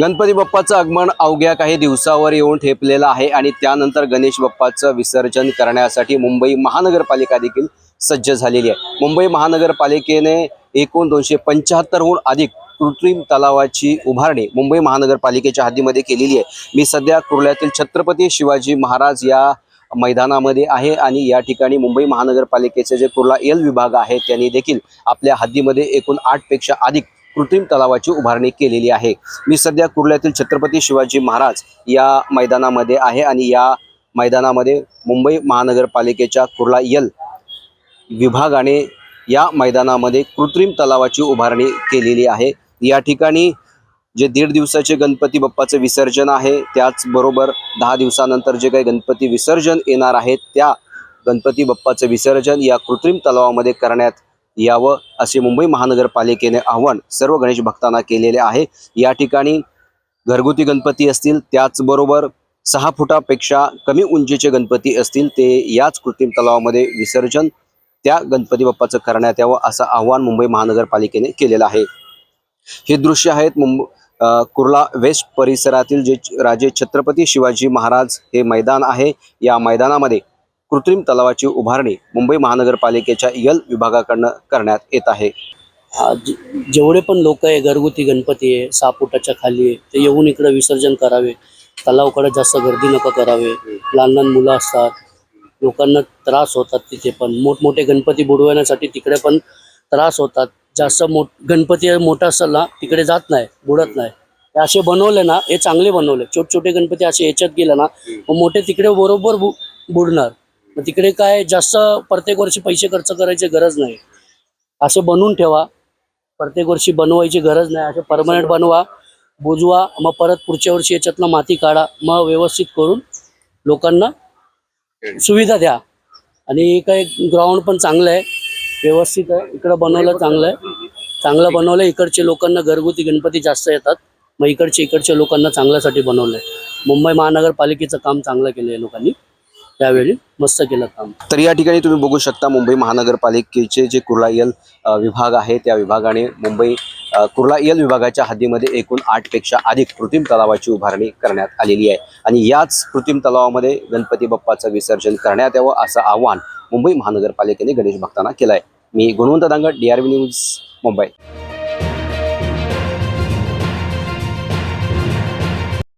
गणपती बाप्पाचं आगमन अवघ्या काही दिवसावर येऊन ठेपलेलं आहे आणि त्यानंतर गणेश बाप्पाचं विसर्जन करण्यासाठी मुंबई महानगरपालिका देखील सज्ज झालेली आहे. मुंबई महानगरपालिकेने एकूण दोनशे पंच्याहत्तरहून अधिक कृत्रिम तलावाची उभारणी मुंबई महानगरपालिकेच्या हद्दीमध्ये केलेली आहे. मी सध्या कुर्ल्यातील छत्रपती शिवाजी महाराज या मैदानामध्ये आहे आणि या ठिकाणी मुंबई महानगरपालिकेचे जे कुर्ला एल विभाग आहे त्यांनी देखील आपल्या हद्दीमध्ये एकूण आठपेक्षा अधिक कृत्रिम तलावाची उभारणी केलेली आहे. मी सध्या कुर्ल्यातील छत्रपती शिवाजी महाराज या मैदानामध्ये आहे आणि या मैदानामध्ये मुंबई महानगरपालिकेच्या कुर्ला यल विभागाने या मैदानामध्ये कृत्रिम तलावाची उभारणी केलेली आहे. या ठिकाणी जे दीड दिवसाचे गणपती बाप्पाचं विसर्जन आहे त्याचबरोबर दहा दिवसानंतर जे काही गणपती विसर्जन येणार आहे त्या गणपती बाप्पाचं विसर्जन या कृत्रिम तलावामध्ये करण्यात यावं असे मुंबई महानगरपालिकेने आव्हान सर्व गणेश भक्तांना केलेले आहे. या ठिकाणी घरगुती गणपती असतील त्याचबरोबर सहा फुटापेक्षा कमी उंचीचे गणपती असतील ते याच कृत्रिम तलावामध्ये विसर्जन त्या गणपती बाप्पाचं करण्यात यावं असं आव्हान मुंबई महानगरपालिकेने केलेलं आहे. हे दृश्य आहेत मुंब कुर्ला वेस्ट परिसरातील जे राजे छत्रपती शिवाजी महाराज हे मैदान आहे. या मैदानामध्ये कृत्रिम तलावाची उभारणी मुंबई महानगरपालिकेच्या यल विभागाकडनं करण्यात येत आहे. जेवढे पण लोक आहे घरगुती गणपती आहे सापुटाच्या खाली आहे ते येऊन इकडे विसर्जन करावे. तलावकडे जास्त गर्दी नका करावे. लहान लहान मुलं असतात. लोकांना त्रास होतात तिथे पण. मोठमोठे गणपती बुडवण्यासाठी तिकडे पण त्रास होतात. जास्त मोठ गणपती मोठा असेल ना तिकडे जात नाही बुडत नाही. हे असे बनवले ना हे चांगले बनवले. छोटे छोटे गणपती असे याच्यात गेले ना मग मोठे तिकडे बरोबर बुडणार. मग तिकडे काय जास्त प्रत्येक वर्षी पैसे खर्च करायची गरज नाही. असे बनवून ठेवा. प्रत्येक वर्षी बनवायची गरज नाही. असे परमनंट बनवा बुजवा मग परत पुढच्या वर्षी याच्यातनं माती काढा मग व्यवस्थित करून लोकांना सुविधा द्या. आणि काय ग्राउंड पण चांगलं आहे. व्यवस्थित आहे. इकडं बनवलं चांगलं आहे. चांगलं बनवलं इकडचे लोकांना घरगुती गणपती जास्त येतात. मग इकडचे इकडच्या लोकांना चांगल्यासाठी बनवलं आहे मुंबई महानगरपालिकेचं काम चांगलं केलं आहे लोकांनी. त्यावेळी मस्त केलं काम. तर या ठिकाणी तुम्ही बघू शकता मुंबई महानगरपालिकेचे जे कुर्ला यल विभाग आहे त्या विभागाने मुंबई कुर्लायल कुर्ला यल विभागाच्या हद्दीमध्ये एकूण आठपेक्षा अधिक कृत्रिम तलावाची उभारणी करण्यात आलेली आहे. आणि याच कृत्रिम तलावामध्ये गणपती बाप्पाचं विसर्जन करण्यात यावं असं आव्हान मुंबई महानगरपालिकेने गणेश भक्तांना केलं आहे मी Gunwant Dangad D R news Mumbai.